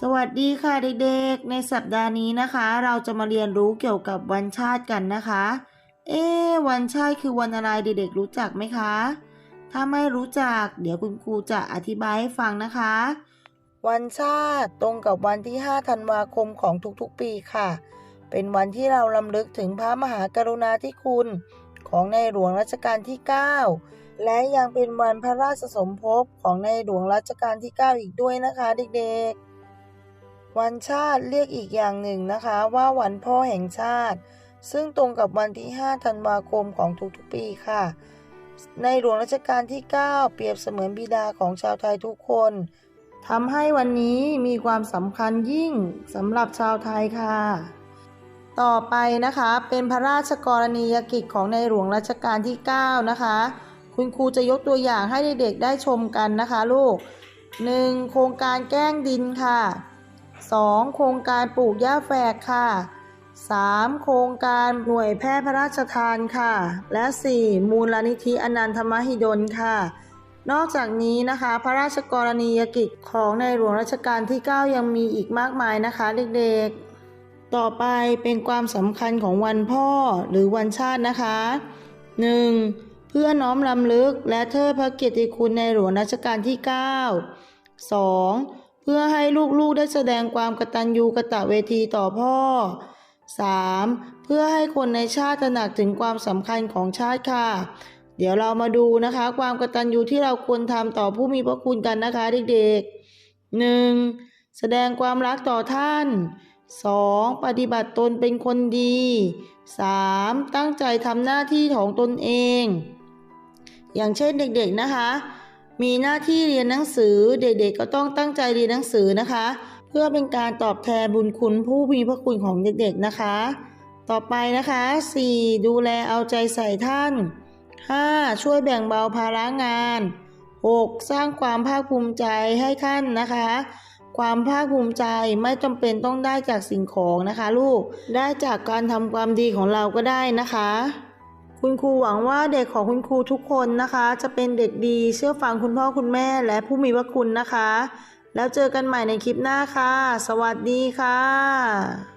สวัสดีค่ะเด็กๆ ในสัปดาห์นี้นะคะ เราจะมาเรียนรู้เกี่ยวกับวันชาติกันนะคะ เอ๊วันชาติคือวันอะไรเด็กๆ รู้จักไหมคะ ถ้าไม่รู้จัก เดี๋ยวคุณครูจะอธิบายให้ฟังนะคะ วันชาติตรงกับวันที่ 5 ธันวาคมของทุกๆปีค่ะ เป็นวันที่เราลำลึกถึงพระมหากรุณาธิคุณของในหลวงรัชกาลที่ 9 และยังเป็นวันพระราชสมภพของในหลวงรัชกาลที่ 9 อีกด้วยนะคะ เด็กๆ วันชาติเรียกอีกอย่างหนึ่งนะคะว่าวันพ่อแห่งชาติ ซึ่งตรงกับวันที่ 5 ธันวาคมของทุกๆปีค่ะ ในหลวงรัชกาลที่ 9 เปรียบเสมือนบิดาของชาวไทยทุกคนทำให้วันนี้มีความสำคัญยิ่งสำหรับชาวไทยค่ะ ต่อไปนะคะเป็นพระราชกรณียกิจของในหลวงรัชกาลที่ 9 นะคะ คุณครูจะยกตัวอย่างให้เด็กๆได้ชมกันนะคะลูก 1. โครงการแกล้งดินค่ะ 2. โครงการปลูกหญ้าแฝกค่ะ 3. โครงการหน่วยแพทย์พระราชทานค่ะ และ 4. มูลนิธิอนันทมหิดลค่ะ นอกจากนี้นะคะ พระราชกรณียกิจของในหลวงรัชกาลที่ 9 ยังมีอีกมากมายนะคะเด็กๆ ต่อไปเป็นความสำคัญของวันพ่อหรือวันชาตินะคะ 1. เพื่อน้อมรำลึกและเทิดพระเกียรติคุณในหลวงรัชกาลที่ 9 2. เพื่อให้ลูกๆได้แสดงความกตัญญูกตะเวทีต่อพ่อ 3. เพื่อให้คนในชาติตระหนักถึงความสำคัญของชาติค่ะ เดี๋ยวเรามาดูนะคะ ความกตัญญูที่เราควรทำต่อผู้มีพระคุณกันนะคะเด็กๆ 1. แสดงความรักต่อท่าน 2. ปฏิบัติตนเป็นคนดี 3. ตั้งใจทำหน้าที่ของตนเอง อย่างเช่นเด็กๆนะคะ มีหน้าที่เรียนหนังสือเด็กๆก็ต้องตั้งใจเรียนหนังสือนะคะ เพื่อเป็นการตอบแทนบุญคุณผู้มีพระคุณของเด็กๆนะคะ ต่อไปนะคะ 4. ดูแลเอาใจใส่ท่าน 5. ช่วยแบ่งเบาภาระงาน 6. สร้างความภาคภูมิใจให้ท่านนะคะ ความภาคภูมิใจไม่จำเป็นต้องได้จากสิ่งของนะคะ ลูกได้จากการทำความดีของเราก็ได้นะคะ คุณครูหวังว่าเด็กของคุณครูทุกคนนะคะ จะเป็นเด็กดีเชื่อฟังคุณพ่อคุณแม่และผู้มีพระคุณนะคะ แล้วเจอกันใหม่ในคลิปหน้าค่ะ สวัสดีค่ะ